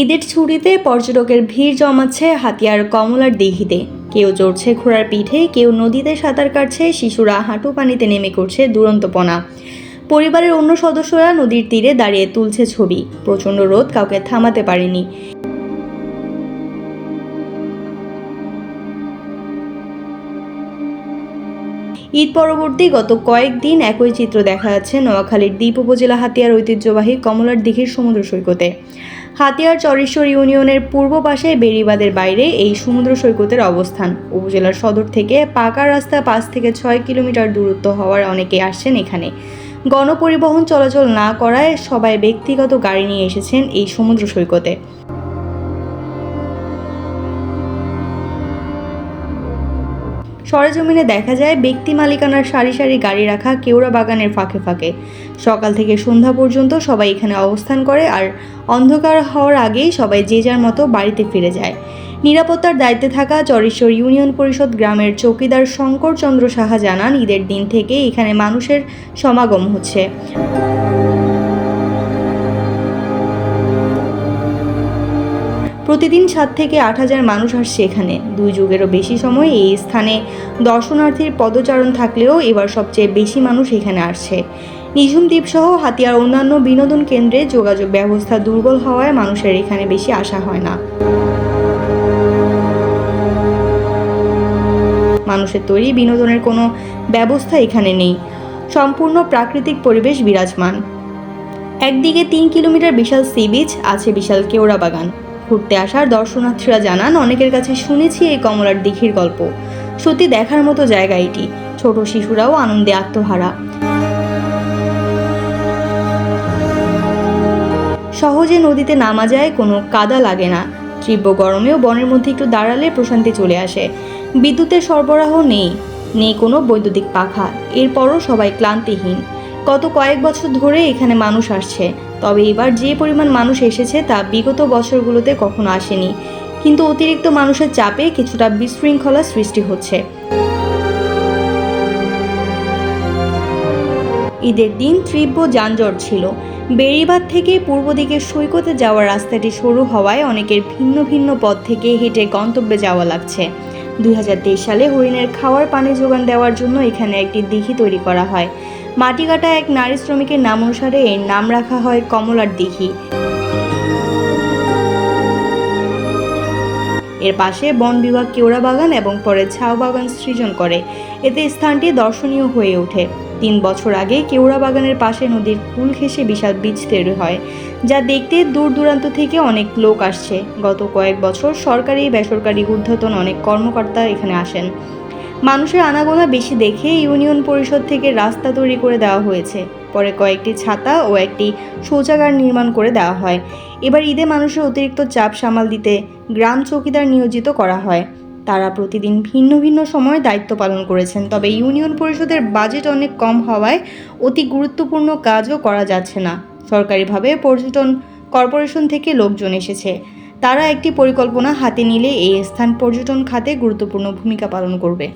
ঈদের ছুটিতে পর্যটকের ভিড় জমাচ্ছে হাতিয়ার কমলার দিঘিতে কেউ চড়ছে ঘোড়ার পিঠে, কেউ নদীতে সাঁতার কাটছে, শিশুরা হাঁটু পানিতে নেমে করছে দুরন্তপনা। পরিবারের অন্য সদস্যরা নদীর তীরে দাঁড়িয়ে তুলছে ছবি। প্রচণ্ড রোদ কাউকে থামাতে পারেনি। ঈদ পরবর্তী গত কয়েকদিন একই চিত্র দেখা যাচ্ছে নোয়াখালীর দ্বীপ উপজেলা হাতিয়ার ঐতিহ্যবাহী কমলার দিঘির সমুদ্র সৈকতে। হাতিয়ার চরেশ্বর ইউনিয়নের পূর্ব পাশে বেড়িবাদের বাইরে এই সমুদ্র সৈকতের অবস্থান। উপজেলার সদর থেকে পাকা রাস্তা পাঁচ থেকে ছয় কিলোমিটার দূরত্ব হওয়ার অনেকে আসছেন এখানে। গণপরিবহন চলাচল না করায় সবাই ব্যক্তিগত গাড়ি নিয়ে এসেছেন এই সমুদ্র সৈকতে। সরেজমিনে দেখা যায় ব্যক্তি মালিকানার সারি সারি গাড়ি রাখা কেওড়া বাগানের ফাঁকে ফাঁকে। সকাল থেকে সন্ধ্যা পর্যন্ত সবাই এখানে অবস্থান করে আর অন্ধকার হওয়ার আগেই সবাই যে যার মতো বাড়িতে ফিরে যায়। নিরাপত্তার দায়িত্বে থাকা চরেশ্বর ইউনিয়ন পরিষদ গ্রামের চৌকিদার শঙ্কর চন্দ্র সাহা জানান, ঈদের দিন থেকে এখানে মানুষের সমাগম হচ্ছে। প্রতিদিন সাত থেকে আট হাজার মানুষ আসছে এখানে। দুই যুগেরও বেশি সময় এই স্থানে দর্শনার্থীর পদচারণ থাকলেও এবার সবচেয়ে বেশি মানুষ এখানে আসছে। নিঝুম দ্বীপসহ হাতিয়ার অন্যান্য বিনোদন কেন্দ্রে যোগাযোগ ব্যবস্থা দুর্বল হওয়ায় মানুষের এখানে বেশি আসা হয় না। মানুষের তৈরি বিনোদনের কোনো ব্যবস্থা এখানে নেই। সম্পূর্ণ প্রাকৃতিক পরিবেশ বিরাজমান। একদিকে তিন কিলোমিটার বিশাল সি বিচ, আছে বিশাল কেওড়া বাগান ঘুরতে আসার দর্শনার্থীরা জানান, অনেকের কাছে শুনেছি এই কমলার দিঘির গল্প। সত্যি দেখার মতো জায়গা এটি। ছোট শিশুরাও আনন্দে আত্মহারা। সহজে নদীতে নামা যায়, কোনো কাদা লাগে না। তীব্র গরমেও বনের মধ্যে একটু দাঁড়ালে প্রশান্তি চলে আসে। বিদ্যুতের সরবরাহ নেই নেই কোনো বৈদ্যুতিক পাখা। এরপরও সবাই ক্লান্তিহীন। গত কয়েক বছর ধরে এখানে মানুষ আসছে। তবে এবার যে পরিমাণ মানুষ এসেছে তা বিগত বছরগুলোতে কখনো আসেনি। কিন্তু অতিরিক্ত মানুষের চাপে কিছুটা বিশৃঙ্খলা সৃষ্টি হচ্ছে। ঈদের দিন তীব্র যানজট ছিল। বেড়িবাদ থেকে পূর্ব দিকে সৈকতে যাওয়ার রাস্তাটি সরু হওয়ায় অনেকের ভিন্ন ভিন্ন পথ থেকে হেঁটে গন্তব্যে যাওয়া লাগছে। দুই হাজার তেইশ সালে হরিণের খাওয়ার পানি যোগান দেওয়ার জন্য এখানে একটি দিঘি তৈরি করা হয়। মাটি কাটা এক নারী শ্রমিকের নাম অনুসারে এর নাম রাখা হয় কমলার দিঘি। এর পাশে বন বিভাগ কেওড়া বাগান এবং পরে ঝাউ বাগান সৃজন করে। এতে স্থানটি দর্শনীয় হয়ে ওঠে। তিন বছর আগে কেওড়া বাগানের পাশে নদীর কুল ঘেঁষে বিশাল বীজ তৈরি হয়, যা দেখতে দূর দূরান্ত থেকে অনেক লোক আসছে। গত কয়েক বছর সরকারি বেসরকারি ঊর্ধ্বতন অনেক কর্মকর্তা এখানে আসেন। মানুষের আনাগোনা বেশি দেখে ইউনিয়ন পরিষদ থেকে রাস্তা তৈরি করে দেওয়া হয়েছে। পরে কয়েকটি ছাতা ও একটি শৌচাগার নির্মাণ করে দেওয়া হয়। এবার ঈদে মানুষের অতিরিক্ত চাপ সামাল দিতে গ্রাম চৌকিদার নিয়োজিত করা হয়। তারা প্রতিদিন ভিন্ন ভিন্ন সময় দায়িত্ব পালন করেছেন, তবে ইউনিয়ন পরিষদের বাজেট অনেক কম হওয়ায় অতি গুরুত্বপূর্ণ কাজও করা যাচ্ছে না। সরকারিভাবে পর্যটন কর্পোরেশন থেকে লোকজন এসেছে। তারা একটি পরিকল্পনা হাতে নিলে এই স্থান পর্যটন খাতে গুরুত্বপূর্ণ ভূমিকা পালন করবে।